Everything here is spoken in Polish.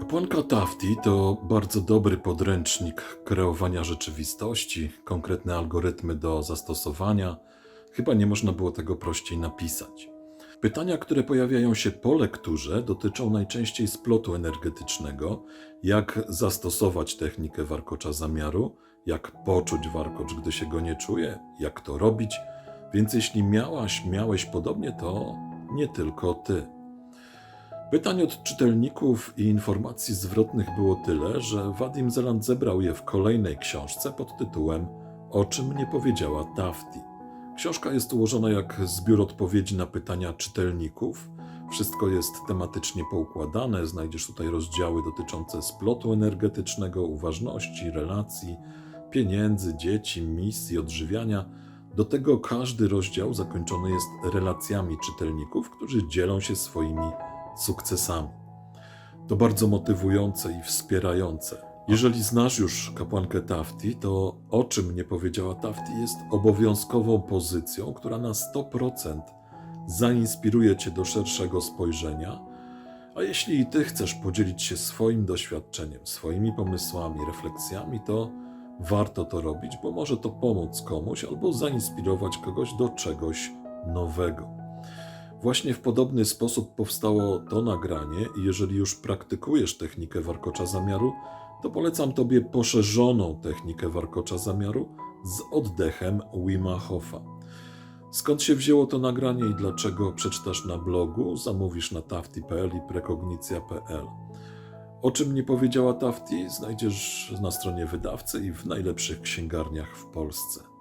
Kapłanka Tafti to bardzo dobry podręcznik kreowania rzeczywistości, konkretne algorytmy do zastosowania. Chyba nie można było tego prościej napisać. Pytania, które pojawiają się po lekturze, dotyczą najczęściej splotu energetycznego, jak zastosować technikę warkocza zamiaru, jak poczuć warkocz, gdy się go nie czuje, jak to robić. Więc jeśli miałaś, miałeś podobnie, to nie tylko ty. Pytań od czytelników i informacji zwrotnych było tyle, że Wadim Zeland zebrał je w kolejnej książce pod tytułem O czym nie powiedziała Tafti. Książka jest ułożona jak zbiór odpowiedzi na pytania czytelników. Wszystko jest tematycznie poukładane. Znajdziesz tutaj rozdziały dotyczące splotu energetycznego, uważności, relacji, pieniędzy, dzieci, misji, odżywiania. Do tego każdy rozdział zakończony jest relacjami czytelników, którzy dzielą się swoimi sukcesami. To bardzo motywujące i wspierające. Jeżeli znasz już kapłankę Tafti, to o czym nie powiedziała Tafti jest obowiązkową pozycją, która na 100% zainspiruje cię do szerszego spojrzenia. A jeśli i ty chcesz podzielić się swoim doświadczeniem, swoimi pomysłami, refleksjami, to warto to robić, bo może to pomóc komuś albo zainspirować kogoś do czegoś nowego. Właśnie w podobny sposób powstało to nagranie i jeżeli już praktykujesz technikę warkocza zamiaru, to polecam Tobie poszerzoną technikę warkocza zamiaru z oddechem Wima Hofa. Skąd się wzięło to nagranie i dlaczego przeczytasz na blogu, zamówisz na tafti.pl i prekognicja.pl. O czym nie powiedziała Tafti, znajdziesz na stronie wydawcy i w najlepszych księgarniach w Polsce.